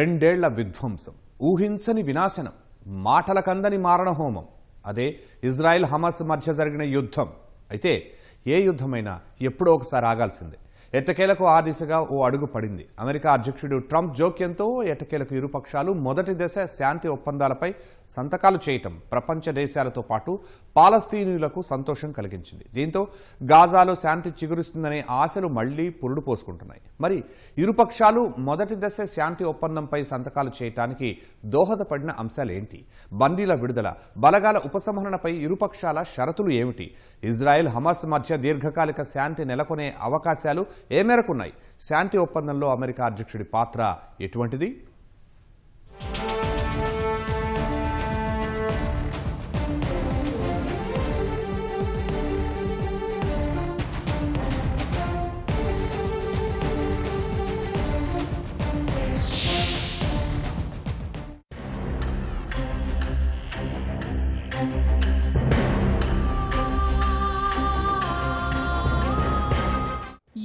రెండేళ్ళ విధ్వంసం ఊహించని వినాశనం మాటలకందని మారణ హోమం అదే ఇజ్రాయెల్ హమాస్ మధ్య జరిగిన యుద్ధం. అయితే ఏ యుద్ధమైనా ఎప్పుడో ఒకసారి ఆగాల్సిందే. ఎట్టకేలకు ఆ దిశగా ఓ అడుగు పడింది. అమెరికా అధ్యక్షుడు ట్రంప్ జోక్యంతో ఎట్టకేలకు ఇరుపక్షాలు మొదటి దశ శాంతి ఒప్పందాలపై సంతకాలు చేయటం ప్రపంచ దేశాలతో పాటు పాలస్తీనీయులకు సంతోషం కలిగించింది. దీంతో గాజాలో శాంతి చిగురుస్తుందనే ఆశలు మళ్ళీ పురుడు పోసుకుంటున్నాయి. మరి ఇరుపక్షాలు మొదటి దశ శాంతి ఒప్పందంపై సంతకాలు చేయటానికి దోహదపడిన అంశాలేంటి? బందీల విడుదల బలగాల ఉపసంహరణపై ఇరుపక్షాల షరతులు ఏమిటి? ఇజ్రాయెల్ హమాస్ మధ్య దీర్ఘకాలిక శాంతి నెలకొనే అవకాశాలు ఏ మేరకున్నాయి శాంతి ఒప్పందంలో అమెరికా అధ్యక్షుడి పాత్ర ఎటువంటిది?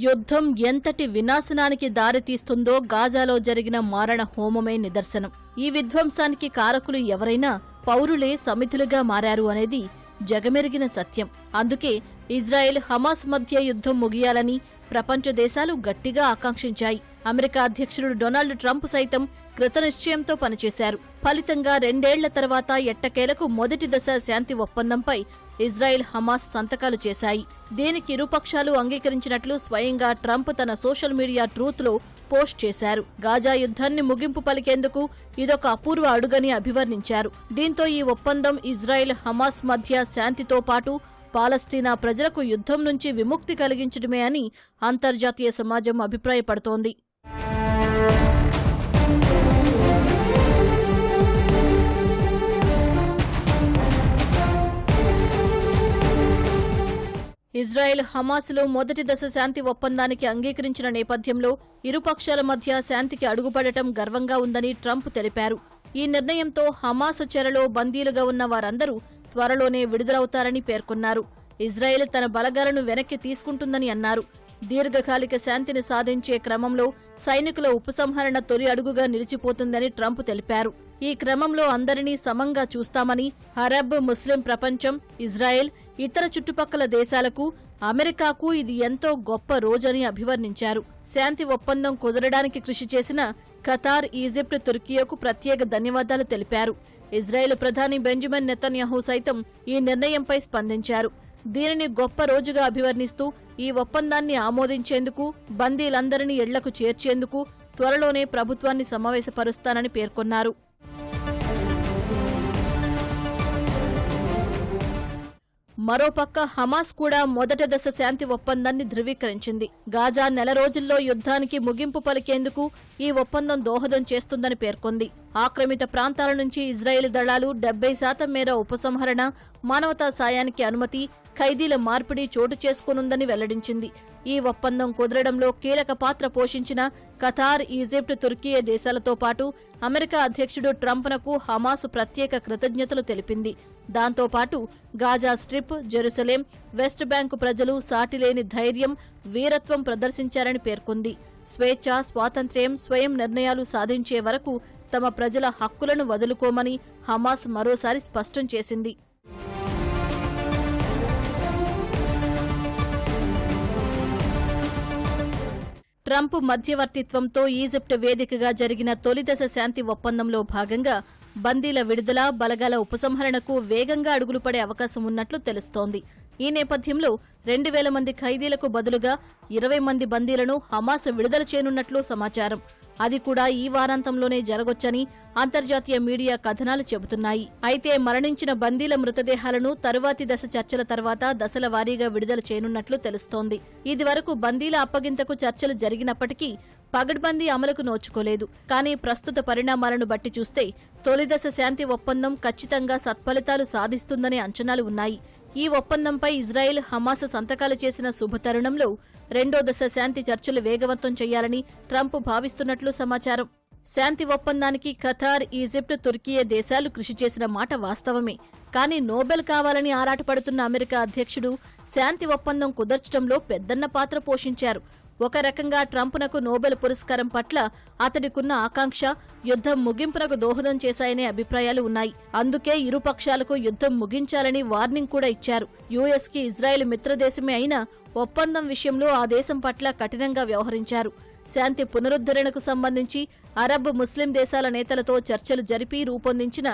యుద్ధం ఎంతటి వినాశనానికి దారితీస్తుందో గాజాలో జరిగిన మారణ హోమమే నిదర్శనం. ఈ విధ్వంసానికి కారకులు ఎవరైనా పౌరులే సమితులుగా మారారు అనేది జగమెరిగిన సత్యం. అందుకే ఇజ్రాయెల్ హమాస్ మధ్య యుద్ధం ముగియాలని ప్రపంచ దేశాలు గట్టిగా ఆకాంక్షించాయి. అమెరికా అధ్యక్షుడు డొనాల్డ్ ట్రంప్ సైతం కృతనిశ్చయంతో పనిచేశారు. ఫలితంగా రెండేళ్ళ తర్వాత ఎట్టకేలకు మొదటి దశ శాంతి ఒప్పందంపై ఇజ్రాయెల్ హమాస్ సంతకాలు చేశాయి. దీనికి ఇరుపక్షాలు అంగీకరించినట్లు స్వయంగా ట్రంప్ తన సోషల్ మీడియా ట్రూత్లో పోస్ట్ చేశారు. గాజా యుద్ధాన్ని ముగింపు పలికేందుకు ఇదొక అపూర్వ అడుగని అభివర్ణించారు. దీంతో ఈ ఒప్పందం ఇజ్రాయెల్ హమాస్ మధ్య శాంతితో పాటు పాలస్తీనా ప్రజలకు యుద్ధం నుంచి విముక్తి కలిగించడమే అని అంతర్జాతీయ సమాజం అభిప్రాయపడుతోంది. ఇజ్రాయెల్ హమాస్లో మొదటి దశ శాంతి ఒప్పందానికి అంగీకరించిన నేపథ్యంలో ఇరుపక్షాల మధ్య శాంతికి అడుగుపడటం గర్వంగా ఉందని ట్రంప్ తెలిపారు. ఈ నిర్ణయంతో హమాస్ చెరలో బందీలుగా ఉన్న వారందరూ త్వరలోనే విడుదలవుతారని పేర్కొన్నారు. ఇజ్రాయెల్ తన బలగాలను వెనక్కి తీసుకుంటుందని అన్నారు. దీర్ఘకాలిక శాంతిని సాధించే క్రమంలో సైనికుల ఉపసంహరణ తొలి అడుగుగా నిలిచిపోతుందని ట్రంప్ తెలిపారు. ఈ క్రమంలో అందరినీ సమంగా చూస్తామని అరబ్ ముస్లిం ప్రపంచం ఇజ్రాయెల్ ఇతర చుట్టుపక్కల దేశాలకు అమెరికాకు ఇది ఎంతో గొప్ప రోజని అభివర్ణించారు. శాంతి ఒప్పందం కుదరడానికి కృషి చేసిన ఖతార్ ఈజిప్ట్ తుర్కియోకు ప్రత్యేక ధన్యవాదాలు తెలిపారు. ఇజ్రాయెల్ ప్రధాని బెంజమిన్ నెతన్యాహు సైతం ఈ నిర్ణయంపై స్పందించారు. దీనిని గొప్ప రోజుగా అభివర్ణిస్తూ ఈ ఒప్పందాన్ని ఆమోదించేందుకు బందీలందరినీ ఇళ్ళకు చేర్చేందుకు త్వరలోనే ప్రభుత్వాన్ని సమావేశపరుస్తానని పేర్కొన్నారు. మరోపక్క హమాస్ కూడా మొదటి దశ శాంతి ఒప్పందాన్ని ధృవీకరించింది. గాజా నెల రోజుల్లో యుద్ధానికి ముగింపు పలికేందుకు ఈ ఒప్పందం దోహదం చేస్తుందని పేర్కొంది. ఆక్రమిత ప్రాంతాల నుంచి ఇజ్రాయెల్ దళాలు డెబ్బై శాతం మేర ఉపసంహరణ మానవతా సాయానికి అనుమతి ఖైదీల మార్పిడి చోటు చేసుకోనుందని వెల్లడించింది. ఈ ఒప్పందం కుదరడంలో కీలక పాత్ర పోషించిన ఖతార్ ఈజిప్ట్ తుర్కియే దేశాలతో పాటు అమెరికా అధ్యక్షుడు ట్రంప్నకు హమాస్ ప్రత్యేక కృతజ్ఞతలు తెలిపింది. దాంతోపాటు Gaza strip Jerusalem West Bank ప్రజలు సాటిలేని ధైర్యం వీరత్వం ప్రదర్శించారని పేర్కొంది. స్వేచ్ఛ స్వాతంత్ర్యం స్వయం నిర్ణయాలు సాధించే వరకు తమ ప్రజల హక్కులను వదులుకోమని హమాస్ మరోసారి స్పష్టం చేసింది. ట్రంప్ మధ్యవర్తిత్వంతో ఈజిప్ట్ వేదికగా జరిగిన తొలిదశ శాంతి ఒప్పందంలో భాగంగా బందీల విడుదల బలగాల ఉపసంహరణకు వేగంగా అడుగులు పడే అవకాశం ఉన్నట్లు తెలుస్తోంది. ఈ నేపథ్యంలో రెండు వేల మంది ఖైదీలకు బదులుగా ఇరవై మంది బందీలను హమాస్ విడుదల చేయనున్నట్లు సమాచారం. అది కూడా ఈ వారాంతంలోనే జరగొచ్చని అంతర్జాతీయ మీడియా కథనాలు చెబుతున్నాయి. అయితే మరణించిన బందీల మృతదేహాలను తరువాతి దశ చర్చల తర్వాత దశల వారీగా విడుదల చేయనున్నట్లు తెలుస్తోంది. ఇదివరకు బందీల అప్పగింతకు చర్చలు జరిగినప్పటికీ పగడ్బందీ అమలుకు నోచుకోలేదు. కానీ ప్రస్తుత పరిణామాలను బట్టి చూస్తే తొలిదశ శాంతి ఒప్పందం ఖచ్చితంగా సత్ఫలితాలు సాధిస్తుందనే అంచనాలు ఉన్నాయి. ఈ ఒప్పందంపై ఇజ్రాయెల్ హమాస్ సంతకాలు చేసిన శుభతరుణంలో రెండో దశ శాంతి చర్చలు వేగవంతం చేయాలని ట్రంప్ భావిస్తున్నట్లు సమాచారం. శాంతి ఒప్పందానికి ఖతార్ ఈజిప్ట్ తుర్కియే దేశాలు కృషి చేసిన మాట వాస్తవమే. కానీ నోబెల్ కావాలని ఆరాటపడుతున్న అమెరికా అధ్యక్షుడు శాంతి ఒప్పందం కుదర్చడంలో పెద్దన్న పాత్ర పోషించారు. ఒక రకంగా ట్రంప్నకు నోబెల్ పురస్కారం పట్ల అతడికున్న ఆకాంక్ష యుద్ధం ముగింపునకు దోహదం చేశాయనే అభిప్రాయాలు ఉన్నాయి. అందుకే ఇరు పక్షాలకు యుద్ధం ముగించాలని వార్నింగ్ కూడా ఇచ్చారు. యుఎస్కి ఇజ్రాయెల్ మిత్రదేశమే అయినా ఒప్పందం విషయంలో ఆ దేశం పట్ల కఠినంగా వ్యవహరించారు. శాంతి పునరుద్ధరణకు సంబంధించి అరబ్ ముస్లిం దేశాల నేతలతో చర్చలు జరిపి రూపొందించిన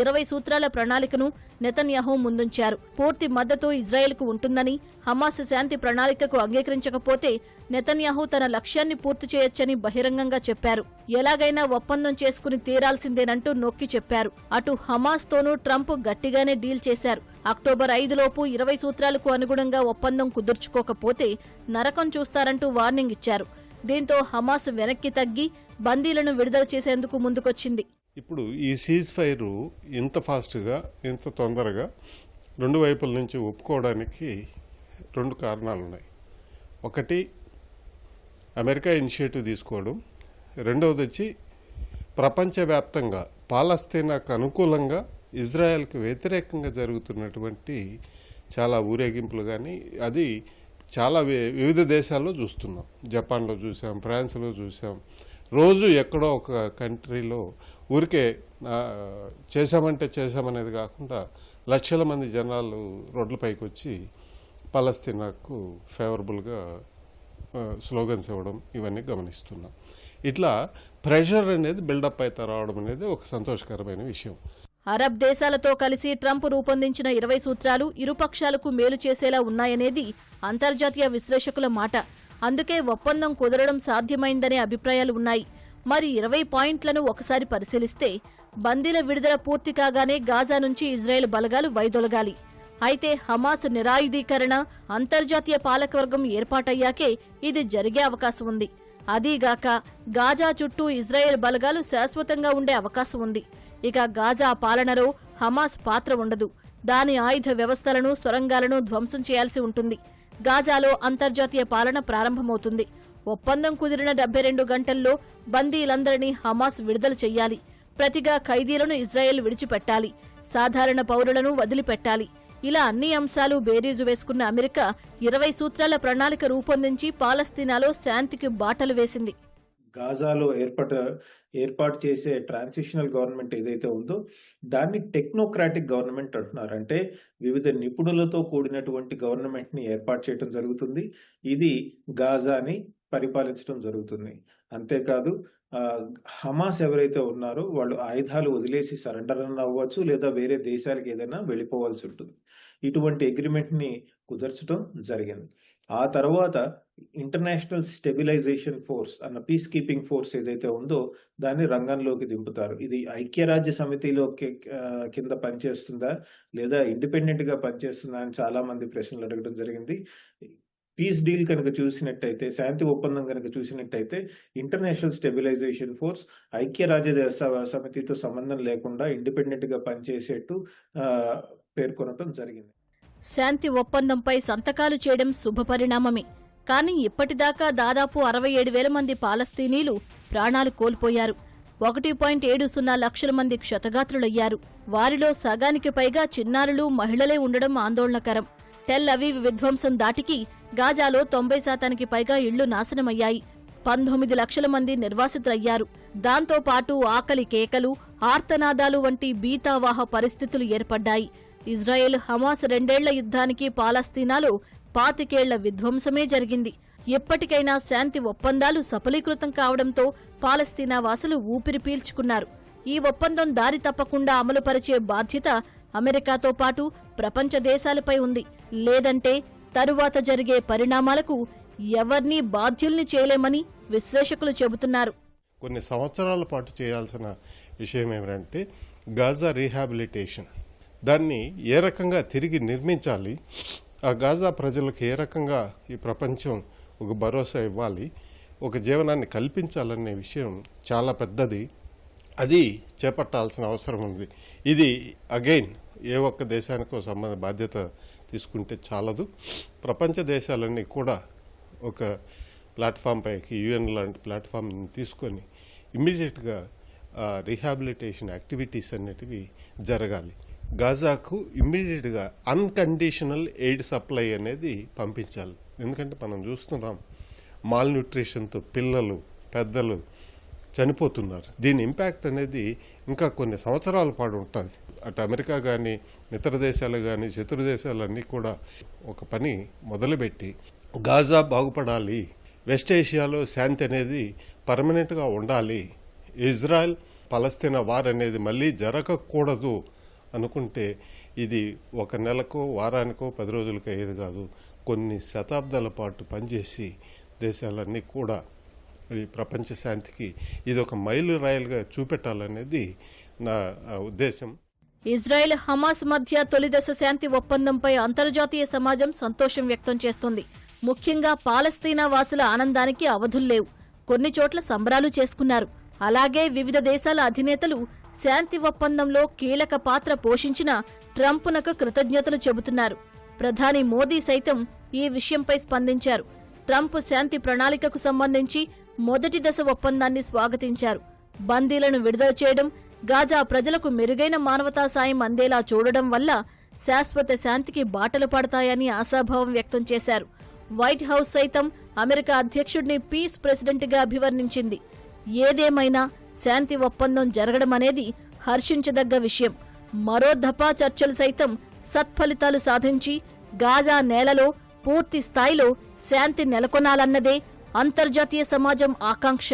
ఇరవై సూత్రాల ప్రణాళికను నెతన్యాహు ముందుంచారు. పూర్తి మద్దతు ఇజ్రాయెల్కు ఉంటుందని హమాస్ శాంతి ప్రణాళికకు అంగీకరించకపోతే నెతన్యాహు తన లక్ష్యాన్ని పూర్తి చేయొచ్చని బహిరంగంగా చెప్పారు. ఎలాగైనా ఒప్పందం చేసుకుని తీరాల్సిందేనంటూ నొక్కి చెప్పారు. అటు హమాస్ తోనూ ట్రంప్ గట్టిగానే డీల్ చేశారు. అక్టోబర్ ఐదులోపు ఇరవై సూత్రాలకు అనుగుణంగా ఒప్పందం కుదుర్చుకోకపోతే నరకం చూస్తారంటూ వార్నింగ్ ఇచ్చారు. దీంతో హమాస్ వెనక్కి తగ్గి బందీలను విడుదల చేసేందుకు ముందుకొచ్చింది. ఇప్పుడు ఈ సీజ్ ఫైర్ ఇంత ఫాస్ట్గా ఇంత తొందరగా రెండు వైపుల నుంచి ఒప్పుకోవడానికి రెండు కారణాలు ఉన్నాయి ఒకటి అమెరికా ఇనిషియేటివ్ తీసుకోవడం. రెండవది వచ్చి ప్రపంచవ్యాప్తంగా పాలస్తీనాకు అనుకూలంగా ఇజ్రాయెల్కి వ్యతిరేకంగా జరుగుతున్నటువంటి చాలా ఊరేగింపులు కానీ అది చాలా వివిధ దేశాల్లో చూస్తున్నాం. జపాన్లో చూసాం ఫ్రాన్స్లో చూసాం. రోజు ఎక్కడో ఒక కంట్రీలో ఊరికే చేశామంటే చేశామనేది కాకుండా లక్షల మంది జనాలు రోడ్లపైకి వచ్చి పాలస్తీనాకు ఫేవరబుల్గా స్లోగన్స్ ఇవ్వడం ఇవన్నీ గమనిస్తున్నాం. ఇట్లా ప్రెషర్ అనేది బిల్డప్ అయితే రావడం అనేది ఒక సంతోషకరమైన విషయం. అరబ్ దేశాలతో కలిసి ట్రంప్ రూపొందించిన ఇరవై సూత్రాలు ఇరుపక్షాలకు మేలు చేసేలా ఉన్నాయనేది అంతర్జాతీయ విశ్లేషకుల మాట. అందుకే ఒప్పందం కుదరడం సాధ్యమైందనే అభిప్రాయాలు ఉన్నాయి. మరి ఇరవై పాయింట్లను ఒకసారి పరిశీలిస్తే బందీల విడుదల పూర్తి కాగానే గాజా నుంచి ఇజ్రాయెల్ బలగాలు వైదొలగాలి. అయితే హమాస్ నిరాయుధీకరణ అంతర్జాతీయ పాలకవర్గం ఏర్పాటయ్యాకే ఇది జరిగే అవకాశం ఉంది. అదీగాక గాజా చుట్టూ ఇజ్రాయెల్ బలగాలు శాశ్వతంగా ఉండే అవకాశం ఉంది. ఇక గాజా పాలనలో హమాస్ పాత్ర ఉండదు. దాని ఆయుధ వ్యవస్థలను సొరంగాలను ధ్వంసం చేయాల్సి ఉంటుంది. గాజాలో అంతర్జాతీయ పాలన ప్రారంభమవుతుంది. ఒప్పందం కుదిరిన డెబ్బై రెండు గంటల్లో బందీలందరినీ హమాస్ విడుదల చెయ్యాలి. ప్రతిగా ఖైదీలను ఇజ్రాయెల్ విడిచిపెట్టాలి. సాధారణ పౌరులను వదిలిపెట్టాలి. ఇలా అన్ని అంశాలు బేరీజు వేసుకున్న అమెరికా ఇరవై సూత్రాల ప్రణాళిక రూపొందించి పాలస్తీనాలో శాంతికి బాటలు వేసింది. గాజాలో ఏర్పాటు ఏర్పాటు చేసే ట్రాన్సిషనల్ గవర్నమెంట్ ఏదైతే ఉందో దాన్ని టెక్నోక్రాటిక్ గవర్నమెంట్ అంటున్నారు అంటే వివిధ నిపుణులతో కూడినటువంటి గవర్నమెంట్ని ఏర్పాటు చేయడం జరుగుతుంది. ఇది గాజాని పరిపాలించడం జరుగుతుంది. అంతేకాదు హమాస్ ఎవరైతే ఉన్నారో వాళ్ళు ఆయుధాలు వదిలేసి సరెండర్ అని అవ్వచ్చు లేదా వేరే దేశాలకు ఏదైనా వెళ్ళిపోవాల్సి ఉంటుంది. ఇటువంటి అగ్రిమెంట్ని కుదర్చడం జరిగింది. ఆ తర్వాత ఇంటర్నేషనల్ స్టెబిలైజేషన్ ఫోర్స్ అన్న పీస్ కీపింగ్ ఫోర్స్ ఏదైతే ఉందో దాన్ని రంగంలోకి దింపుతారు. ఇది ఐక్యరాజ్య సమితిలో కింద పనిచేస్తుందా లేదా ఇండిపెండెంట్గా పనిచేస్తుందా అని చాలా మంది ప్రశ్నలు అడగడం జరిగింది. పీస్ డీల్ కనుక చూసినట్టయితే శాంతి ఒప్పందం కనుక చూసినట్టయితే ఇంటర్నేషనల్ స్టెబిలైజేషన్ ఫోర్స్ ఐక్యరాజ్య సమితితో సంబంధం లేకుండా ఇండిపెండెంట్గా పనిచేసేట్టు పేర్కొనటం జరిగింది. శాంతి ఒప్పందంపై సంతకాలు చేయడం శుభపరిణామమే. కానీ ఇప్పటిదాకా దాదాపు అరవై ఏడు వేల మంది పాలస్తీనీలు ప్రాణాలు కోల్పోయారు. ఒకటి పాయింట్ ఏడు సున్నా లక్షల మంది క్షతగాత్రులయ్యారు. వారిలో సగానికి పైగా చిన్నారులు మహిళలే ఉండడం ఆందోళనకరం. టెల్ అవీవ్ విధ్వంసం దాటికి గాజాలో తొంభై శాతానికి పైగా ఇళ్ళు నాశనమయ్యాయి. పంతొమ్మిది లక్షల మంది నిర్వాసితులయ్యారు. దాంతో పాటు ఆకలి కేకలు ఆర్తనాదాలు వంటి బీతావాహ పరిస్థితులు ఏర్పడ్డాయి. ఇజ్రాయెల్ హమాస్ రెండేళ్ళ యుద్ధానికి పాలస్తీనాలో పాతికేళ్ళ విధ్వంసమే జరిగింది. ఎప్పటికైనా శాంతి ఒప్పందాలు సఫలీకృతం కావడంతో పాలస్తీనా వాసులు ఊపిరి పీల్చుకున్నారు. ఈ ఒప్పందం దారి తప్పకుండా అమలుపరిచే బాధ్యత అమెరికాతో పాటు ప్రపంచ దేశాలపై ఉంది. లేదంటే తరువాత జరిగే పరిణామాలకు ఎవర్నీ బాధ్యుల్ని చేయలేమని విశ్లేషకులు చెబుతున్నారు. కొన్ని సంవత్సరాల పాటు చేయాల్సిన విషయం ఏమిటంటే గాజా రీహాబిలిటేషన్. దాన్ని ఏ రకంగా తిరిగి నిర్మించాలి? ఆ గాజా ప్రజలకు ఏ రకంగా ఈ ప్రపంచం ఒక భరోసా ఇవ్వాలి? ఒక జీవనాన్ని కల్పించాలనే విషయం చాలా పెద్దది. అది చేపట్టాల్సిన అవసరం ఉంది. ఇది అగైన్ ఏ ఒక్క దేశానికో సంబంధ బాధ్యత తీసుకుంటే చాలదు. ప్రపంచ దేశాలన్నీ కూడా ఒక ప్లాట్ఫామ్ పైకి యుఎన్ లాంటి ప్లాట్ఫామ్ని తీసుకొని ఇమ్మీడియట్గా రీహాబిలిటేషన్ యాక్టివిటీస్ అనేటివి జరగాలి. గాజాకు ఇమ్మీడియట్గా అన్కండిషనల్ ఎయిడ్ సప్లై అనేది పంపించాలి. ఎందుకంటే మనం చూస్తున్నాం మాల్ న్యూట్రిషన్తో పిల్లలు పెద్దలు చనిపోతున్నారు. దీని ఇంపాక్ట్ అనేది ఇంకా కొన్ని సంవత్సరాల పాటు ఉంటుంది. అటు అమెరికా కానీ ఇతర దేశాలు కానీ శత్రు దేశాలన్నీ కూడా ఒక పని మొదలుపెట్టి గాజా బాగుపడాలి. వెస్ట్ ఏషియాలో శాంతి అనేది పర్మనెంట్గా ఉండాలి. ఇజ్రాయెల్ పలస్తీనా వార్ అనేది మళ్ళీ జరగకూడదు అనుకుంటే ఇది ఒక నెలకో వారానికో పది రోజులకో ఏది కాదు. కొన్ని శతాబ్దాల పాటు పనిచేసి దేశాలన్నీ కూడా ఈ ప్రపంచ శాంతికి ఇది ఒక మైలు రాయలుగా చూపెట్టాలనేది నా ఉద్దేశం. ఇజ్రాయెల్ హమాస్ మధ్య తొలిదశ శాంతి ఒప్పందంపై అంతర్జాతీయ సమాజం సంతోషం వ్యక్తం చేస్తోంది. ముఖ్యంగా పాలస్తీనా వాసుల ఆనందానికి అవధుల్లేవు కొన్ని చోట్ల సంబరాలు చేసుకున్నారు. అలాగే వివిధ దేశాల అధినేతలు శాంతి ఒప్పందంలో కీలక పాత్ర పోషించిన ట్రంప్నకు కృతజ్ఞతలు చెబుతున్నారు. ప్రధాని మోదీ సైతం ఈ విషయంపై స్పందించారు. ట్రంప్ శాంతి ప్రణాళికకు సంబంధించి మొదటి దశ ఒప్పందాన్ని స్వాగతించారు. బందీలను విడుదల చేయడం గాజా ప్రజలకు మెరుగైన మానవతా సాయం అందేలా చూడడం వల్ల శాశ్వత శాంతికి బాటలు పడతాయని ఆశాభావం వ్యక్తం చేశారు. వైట్ హౌస్ సైతం అమెరికా అధ్యక్షుడిని పీస్ ప్రెసిడెంట్గా అభివర్ణించింది. ఏదేమైనా శాంతి ఒప్పందం జరగడం అనేది హర్షించదగ్గ విషయం. మరో దఫా చర్చలు సైతం సత్ఫలితాలు సాధించి గాజా నేలలో పూర్తి స్థాయిలో శాంతి నెలకొనాలన్నదే అంతర్జాతీయ సమాజం ఆకాంక్ష.